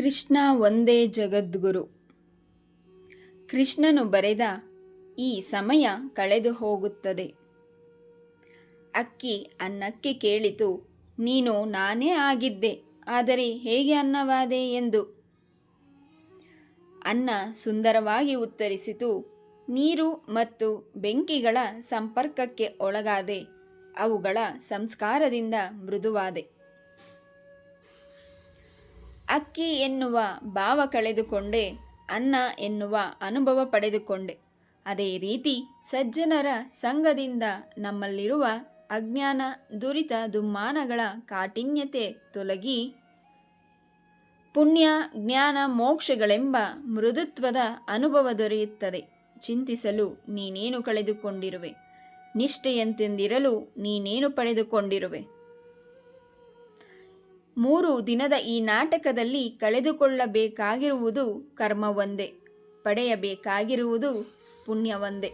ಕೃಷ್ಣ ಒಂದೇ ಜಗದ್ಗುರು. ಕೃಷ್ಣನು ಬರೆದ ಈ ಸಮಯ ಕಳೆದು ಹೋಗುತ್ತದೆ. ಅಕ್ಕಿ ಅನ್ನಕ್ಕೆ ಕೇಳಿತು, ನೀನು ನಾನೇ ಆಗಿದ್ದೆ, ಆದರೆ ಹೇಗೆ ಅನ್ನವಾದೆ ಎಂದು. ಅನ್ನ ಸುಂದರವಾಗಿ ಉತ್ತರಿಸಿತು, ನೀರು ಮತ್ತು ಬೆಂಕಿಗಳ ಸಂಪರ್ಕಕ್ಕೆ ಒಳಗಾದೆ, ಅವುಗಳ ಸಂಸ್ಕಾರದಿಂದ ಮೃದುವಾದೆ. ಅಕ್ಕಿ ಎನ್ನುವ ಭಾವ ಕಳೆದುಕೊಂಡೆ, ಅನ್ನ ಎನ್ನುವ ಅನುಭವ ಪಡೆದುಕೊಂಡೆ. ಅದೇ ರೀತಿ ಸಜ್ಜನರ ಸಂಘದಿಂದ ನಮ್ಮಲ್ಲಿರುವ ಅಜ್ಞಾನ, ದುರಿತ ದುಮ್ಮಾನಗಳ ಕಾಠಿನ್ಯತೆ ತೊಲಗಿ ಪುಣ್ಯ, ಜ್ಞಾನ, ಮೋಕ್ಷಗಳೆಂಬ ಮೃದುತ್ವದ ಅನುಭವ ದೊರೆಯುತ್ತದೆ. ಚಿಂತಿಸಲು ನೀನೇನು ಕಳೆದುಕೊಂಡಿರುವೆ? ನಿಷ್ಠೆಯಂತೆಂದಿರಲು ನೀನೇನು ಪಡೆದುಕೊಂಡಿರುವೆ? ಮೂರು ದಿನದ ಈ ನಾಟಕದಲ್ಲಿ ಕಳೆದುಕೊಳ್ಳಬೇಕಾಗಿರುವುದು ಕರ್ಮವೊಂದೇ, ಪಡೆಯಬೇಕಾಗಿರುವುದು ಪುಣ್ಯ ಒಂದೇ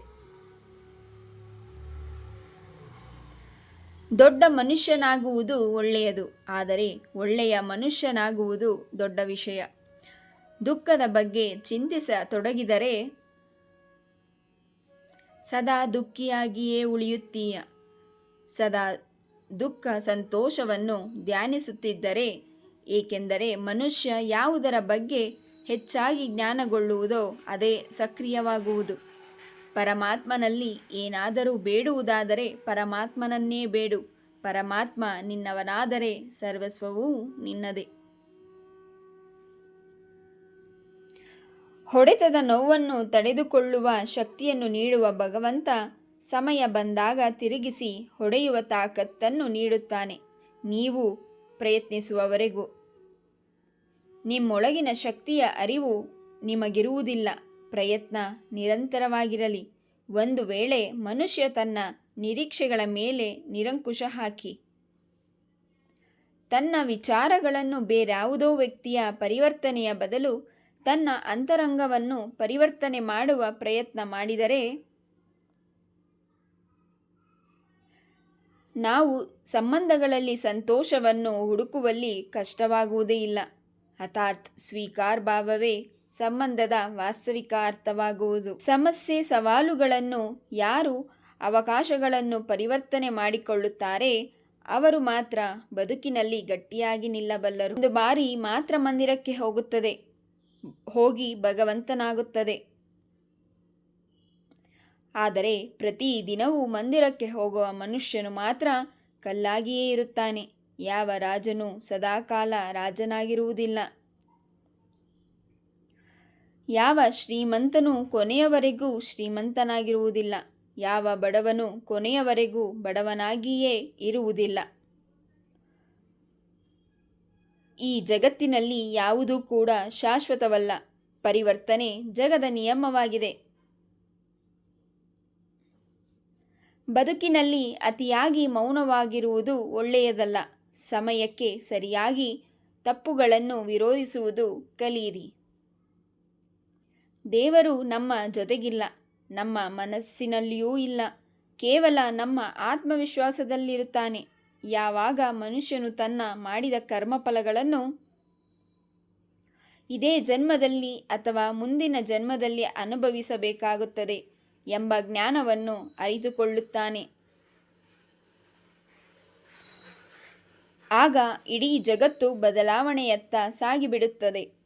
ದೊಡ್ಡ ಮನುಷ್ಯನಾಗುವುದು ಒಳ್ಳೆಯದು, ಆದರೆ ಒಳ್ಳೆಯ ಮನುಷ್ಯನಾಗುವುದು ದೊಡ್ಡ ವಿಷಯ. ದುಃಖದ ಬಗ್ಗೆ ಚಿಂತಿಸತೊಡಗಿದರೆ ಸದಾ ದುಃಖಿಯಾಗಿಯೇ ಉಳಿಯುತ್ತೀಯ. ಸದಾ ದುಃಖ ಸಂತೋಷವನ್ನು ಧ್ಯಾನಿಸುತ್ತಿದ್ದರೆ, ಏಕೆಂದರೆ ಮನುಷ್ಯ ಯಾವುದರ ಬಗ್ಗೆ ಹೆಚ್ಚಾಗಿ ಜ್ಞಾನಗೊಳ್ಳುವುದೋ ಅದೇ ಸಕ್ರಿಯವಾಗುವುದು. ಪರಮಾತ್ಮನಲ್ಲಿ ಏನಾದರೂ ಬೇಡುವುದಾದರೆ ಪರಮಾತ್ಮನನ್ನೇ ಬೇಡು. ಪರಮಾತ್ಮ ನಿನ್ನವನಾದರೆ ಸರ್ವಸ್ವವೂ ನಿನ್ನದೇ. ಹೊಡೆತದ ನೋವನ್ನು ತಡೆದುಕೊಳ್ಳುವ ಶಕ್ತಿಯನ್ನು ನೀಡುವ ಭಗವಂತ ಸಮಯ ಬಂದಾಗ ತಿರುಗಿಸಿ ಹೊಡೆಯುವ ತಾಕತ್ತನ್ನು ನೀಡುತ್ತಾನೆ. ನೀವು ಪ್ರಯತ್ನಿಸುವವರೆಗೂ. ನಿಮ್ಮೊಳಗಿನ ಶಕ್ತಿಯ ಅರಿವು ನಿಮಗಿರುವುದಿಲ್ಲ. ಪ್ರಯತ್ನ ನಿರಂತರವಾಗಿರಲಿ. ಒಂದು ವೇಳೆ ಮನುಷ್ಯ ತನ್ನ ನಿರೀಕ್ಷೆಗಳ ಮೇಲೆ ನಿರಂಕುಶ ಹಾಕಿ. ತನ್ನ ವಿಚಾರಗಳನ್ನು ಬೇರ್ಯಾವುದೋ ವ್ಯಕ್ತಿಯ ಪರಿವರ್ತನೆಯ ಬದಲು ತನ್ನ ಅಂತರಂಗವನ್ನು ಪರಿವರ್ತನೆ ಮಾಡುವ ಪ್ರಯತ್ನ ಮಾಡಿದರೆ ನಾವು ಸಂಬಂಧಗಳಲ್ಲಿ ಸಂತೋಷವನ್ನು ಹುಡುಕುವಲ್ಲಿ ಕಷ್ಟವಾಗುವುದೇ ಇಲ್ಲ. ಹಠಾತ್ ಸ್ವೀಕಾರ ಭಾವವೇ ಸಂಬಂಧದ ವಾಸ್ತವಿಕ ಅರ್ಥವಾಗುವುದು. ಸಮಸ್ಯೆ ಸವಾಲುಗಳನ್ನು ಯಾರು ಅವಕಾಶಗಳನ್ನು ಪರಿವರ್ತನೆ ಮಾಡಿಕೊಳ್ಳುತ್ತಾರೆ ಅವರು ಮಾತ್ರ ಬದುಕಿನಲ್ಲಿ ಗಟ್ಟಿಯಾಗಿ ನಿಲ್ಲಬಲ್ಲರು. ಒಂದು ಬಾರಿ ಮಾತ್ರ ಮಂದಿರಕ್ಕೆ ಹೋಗುತ್ತದೆ. ಹೋಗಿ ಭಗವಂತನಾಗುತ್ತದೆ. ಆದರೆ ಪ್ರತಿ ದಿನವೂ ಮಂದಿರಕ್ಕೆ ಹೋಗುವ ಮನುಷ್ಯನು ಮಾತ್ರ ಕಲ್ಲಾಗಿಯೇ ಇರುತ್ತಾನೆ. ಯಾವ ರಾಜನು ಸದಾಕಾಲ ರಾಜನಾಗಿರುವುದಿಲ್ಲ. ಯಾವ ಶ್ರೀಮಂತನು ಕೊನೆಯವರೆಗೂ ಶ್ರೀಮಂತನಾಗಿರುವುದಿಲ್ಲ. ಯಾವ ಬಡವನು ಕೊನೆಯವರೆಗೂ ಬಡವನಾಗಿಯೇ ಇರುವುದಿಲ್ಲ. ಈ ಜಗತ್ತಿನಲ್ಲಿ ಯಾವುದೂ ಕೂಡ ಶಾಶ್ವತವಲ್ಲ. ಪರಿವರ್ತನೆ ಜಗದ ನಿಯಮವಾಗಿದೆ. ಬದುಕಿನಲ್ಲಿ ಅತಿಯಾಗಿ ಮೌನವಾಗಿರುವುದು ಒಳ್ಳೆಯದಲ್ಲ. ಸಮಯಕ್ಕೆ ಸರಿಯಾಗಿ ತಪ್ಪುಗಳನ್ನು ವಿರೋಧಿಸುವುದು ಕಲಿಯಿರಿ ದೇವರು ನಮ್ಮ ಜೊತೆಗಿಲ್ಲ, ನಮ್ಮ ಮನಸ್ಸಿನಲ್ಲಿಯೂ ಇಲ್ಲ. ಕೇವಲ ನಮ್ಮ ಆತ್ಮವಿಶ್ವಾಸದಲ್ಲಿರುತ್ತಾನೆ. ಯಾವಾಗ ಮನುಷ್ಯನು ತನ್ನ ಮಾಡಿದ ಕರ್ಮಫಲಗಳನ್ನು ಇದೇ ಜನ್ಮದಲ್ಲಿ ಅಥವಾ ಮುಂದಿನ ಜನ್ಮದಲ್ಲಿ ಅನುಭವಿಸಬೇಕಾಗುತ್ತದೆ. ಎಂಬ ಜ್ಞಾನವನ್ನು ಅರಿತುಕೊಳ್ಳುತ್ತಾನೆ. ಆಗ ಇಡೀ ಜಗತ್ತು ಬದಲಾವಣೆಯತ್ತ ಸಾಗಿಬಿಡುತ್ತದೆ.